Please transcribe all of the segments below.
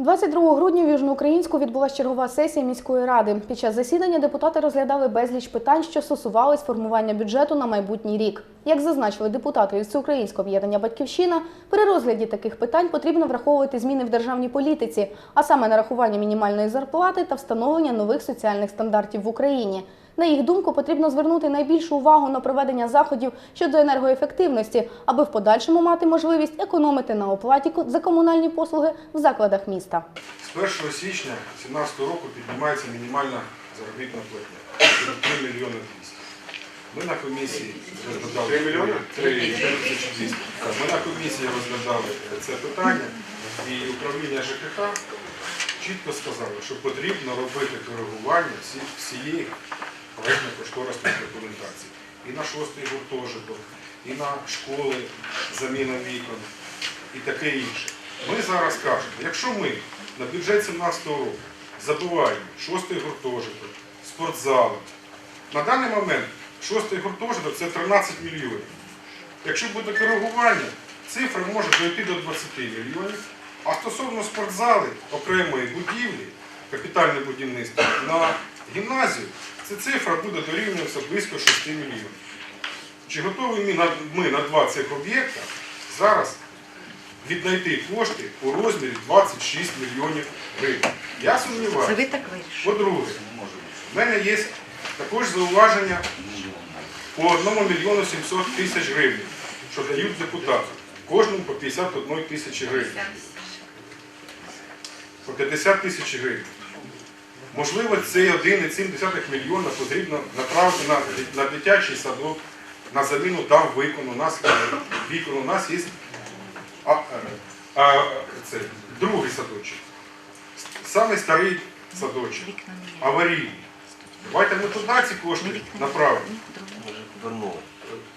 22 грудня в Южноукраїнську відбулася чергова сесія міської ради. Під час засідання депутати розглядали безліч питань, що стосувались формування бюджету на майбутній рік. Як зазначили депутати від Всеукраїнського об'єднання Батьківщина, при розгляді таких питань потрібно враховувати зміни в державній політиці, а саме нарахування мінімальної зарплати та встановлення нових соціальних стандартів в Україні. На їх думку, потрібно звернути найбільшу увагу на проведення заходів щодо енергоефективності, аби в подальшому мати можливість економити на оплаті за комунальні послуги в закладах міста. З 1 січня 2017 року піднімається мінімальна заробітна платня. Це 3 мільйони 200. Ми на комісії розглядали 3 мільйони? 3 тисячі 200. Ми на комісії розглядали це питання і управління ЖКХ чітко сказало, що потрібно робити коригування всієї проєктно-кошторисної документації. І на шостий гуртожиток, і на школи заміна вікон, і таке інше. Ми зараз кажемо, якщо ми на бюджет 17 року забуваємо шостий гуртожиток, спортзали, на даний момент шостий гуртожиток це 13 мільйонів. Якщо буде коригування, цифра може дойти до 20 мільйонів. А стосовно спортзали окремої будівлі, капітальне будівництво на гімназію, ця цифра буде дорівнюватися близько 6 мільйонів. Чи готові ми на, два цих об'єкта зараз віднайти кошти у розмірі 26 мільйонів гривень? Я сумніваюся. По-друге, в мене є також зауваження по 1 мільйону 700 тисяч гривень, що дають депутату. Кожному по 51 тисячі гривень. По 50 тисяч гривень. Можливо, цей 1,7 мільйона потрібно направити на, на дитячий садок, на заміну там вікон. У нас, вікон у нас є а, а, це, другий садочок. Самий старий садочок аварійні. Давайте ми туди ці кошти направимо.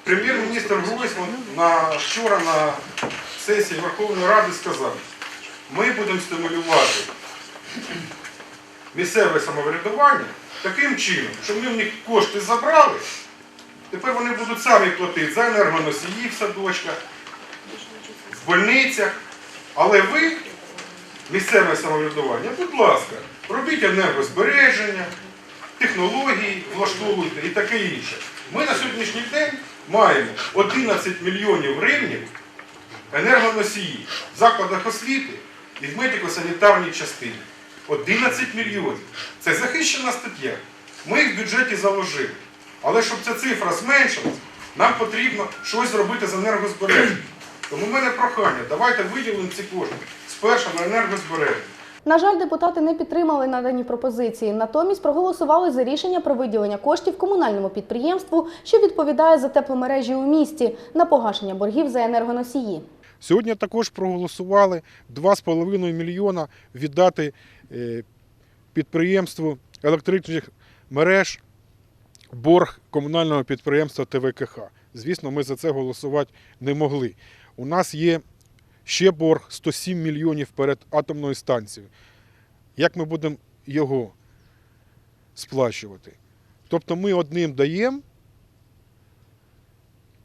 Прем'єр-міністр Гройсман на вчора на сесії Верховної Ради сказав, ми будемо стимулювати місцеве самоврядування таким чином, щоб ми в них кошти забрали, тепер вони будуть самі платити за енергоносії в садочках, в больницях, але ви, місцеве самоврядування, будь ласка, робіть енергозбереження, технології влаштовуйте і таке інше. Ми на сьогоднішній день маємо 11 мільйонів гривень енергоносії в закладах освіти і в медико-санітарній частині. 11 мільйонів. Це захищена стаття. Ми їх в бюджеті заложили. Але щоб ця цифра зменшилась, нам потрібно щось зробити з енергозбереженням. Тому в мене прохання, давайте виділимо ці кошти спершу на енергозбереження. На жаль, депутати не підтримали надані пропозиції. Натомість проголосували за рішення про виділення коштів комунальному підприємству, що відповідає за тепломережі у місті, на погашення боргів за енергоносії. Сьогодні також проголосували 2,5 мільйона віддати е, підприємству електричних мереж борг комунального підприємства ТВКХ. Звісно, ми за це голосувати не могли. У нас є ще борг 107 мільйонів перед атомною станцією. Як ми будемо його сплачувати? Тобто ми одним даємо,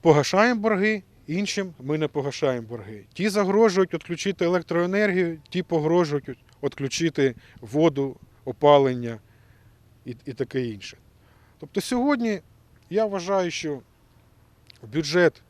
погашаємо борги, іншим ми не погашаємо борги. Ті загрожують відключити електроенергію, ті погрожують відключити воду, опалення і, і таке інше. Тобто сьогодні я вважаю, що бюджет,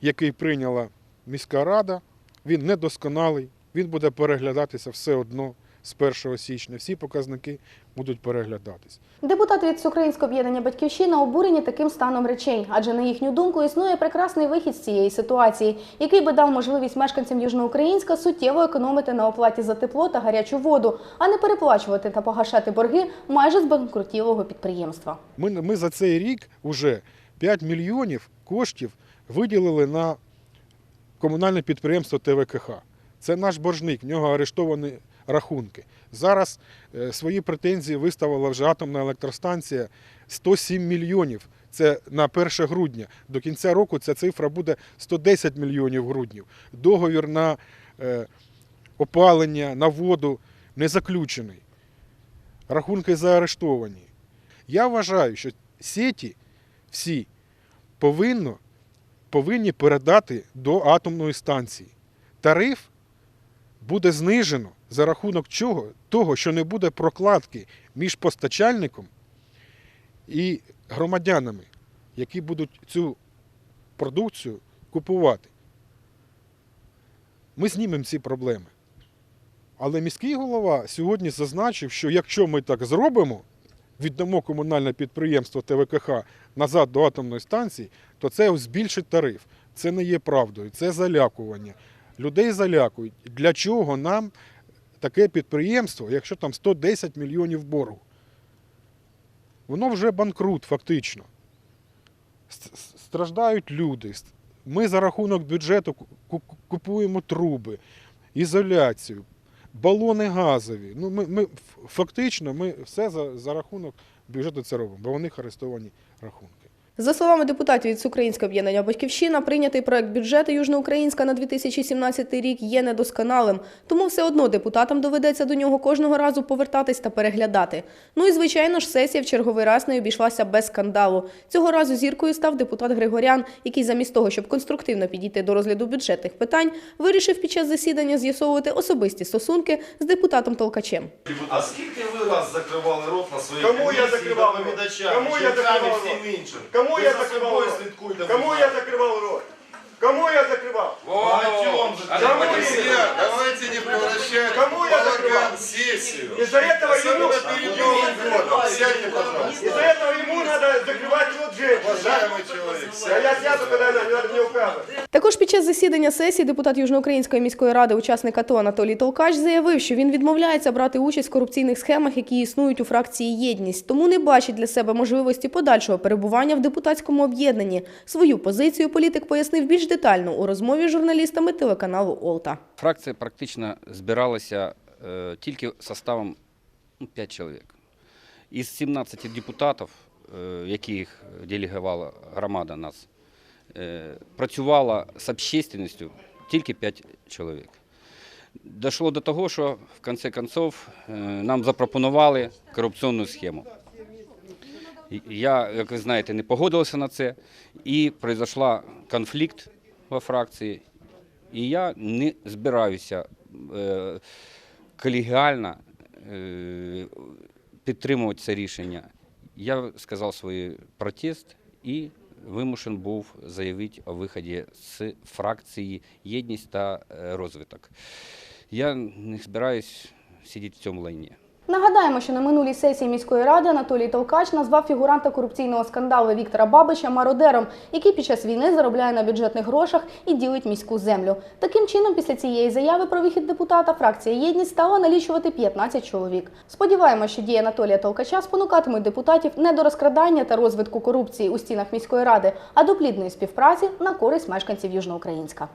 який прийняла міська рада, він недосконалий, він буде переглядатися все одно з 1 січня. Всі показники будуть переглядатись. Депутати від Всеукраїнського об'єднання Батьківщина обурені таким станом речей, адже на їхню думку існує прекрасний вихід з цієї ситуації, який би дав можливість мешканцям Южноукраїнська суттєво економити на оплаті за тепло та гарячу воду, а не переплачувати та погашати борги майже з банкрутілого підприємства. Ми, ми за цей рік вже 5 мільйонів коштів виділили на комунальне підприємство ТВКХ. Це наш боржник, в нього арештовані рахунки. Зараз е, свої претензії виставила вже атомна електростанція 107 мільйонів. Це на 1 грудня. До кінця року ця цифра буде 110 мільйонів груднів. Договір на е, опалення, на воду не заключений. Рахунки заарештовані. Я вважаю, що сеті всі повинно, повинні передати до атомної станції. Тариф буде знижено за рахунок чого? Того, що не буде прокладки між постачальником і громадянами, які будуть цю продукцію купувати. Ми знімемо ці проблеми. Але міський голова сьогодні зазначив, що якщо ми так зробимо, віддамо комунальне підприємство ТВКХ назад до атомної станції, то це збільшить тариф. Це не є правдою, це залякування. Людей залякують. Для чого нам таке підприємство, якщо там 110 мільйонів боргу? Воно вже банкрут, фактично. Страждають люди. Ми за рахунок бюджету ку- ку- купуємо труби, ізоляцію, балони газові. Ну, ми, ми фактично ми все за, за рахунок бюджету це робимо, бо вони арестовані рахунки. За словами депутатів від Всеукраїнського об'єднання Батьківщина, прийнятий проект бюджету Южноукраїнська на 2017 рік є недосконалим, тому все одно депутатам доведеться до нього кожного разу повертатись та переглядати. Ну і звичайно ж, сесія в черговий раз не обійшлася без скандалу. Цього разу зіркою став депутат Григорян, який замість того, щоб конструктивно підійти до розгляду бюджетних питань, вирішив під час засідання з'ясовувати особисті стосунки з депутатом Толкачем. А скільки ви раз закривали рот на своїй Кому я комісії, закривав рот? Кому я закривав всім іншим? Кому я закривав рот? Кому я закривав закрывал рот? Кому я закрывал? Багатьом закривали. Кому Друзья, я- давайте не превращать Кому я балаган закрывал? в сессию. Из-за этого ему, Особенно перед Новым годом. Сядьте, пожалуйста. из-за этого ему надо закрывать рот женщин. да? Уважаемый человек, А я сяду, когда она, не надо мне указывать. Також під час засідання сесії депутат Южноукраїнської міської ради, учасник АТО Анатолій Толкач, заявив, що він відмовляється брати участь в корупційних схемах, які існують у фракції Єдність, тому не бачить для себе можливості подальшого перебування в депутатському об'єднанні. Свою позицію політик пояснив більш детально у розмові з журналістами телеканалу Олта. Фракція практично збиралася е, тільки составом ну, 5 чоловік. Із 17 депутатів, е, яких делегувала громада нас, е, працювало з общественністю тільки 5 чоловік. Дійшло до того, що в кінці кінців нам запропонували корупційну схему. Я, як ви знаєте, не погодився на це, і пройшов конфлікт во фракції. І я не збираюся е, колегіально е, підтримувати це рішення. Я сказав свій протест і вимушен був заявити о виході з фракції Єдність та розвиток. Я не збираюсь сидіти в цьому лайні. Нагадаємо, що на минулій сесії міської ради Анатолій Толкач назвав фігуранта корупційного скандалу Віктора Бабича мародером, який під час війни заробляє на бюджетних грошах і ділить міську землю. Таким чином, після цієї заяви про вихід депутата, фракція єдність стала налічувати 15 чоловік. Сподіваємося, що дії Анатолія Толкача спонукатимуть депутатів не до розкрадання та розвитку корупції у стінах міської ради, а до плідної співпраці на користь мешканців Южноукраїнська.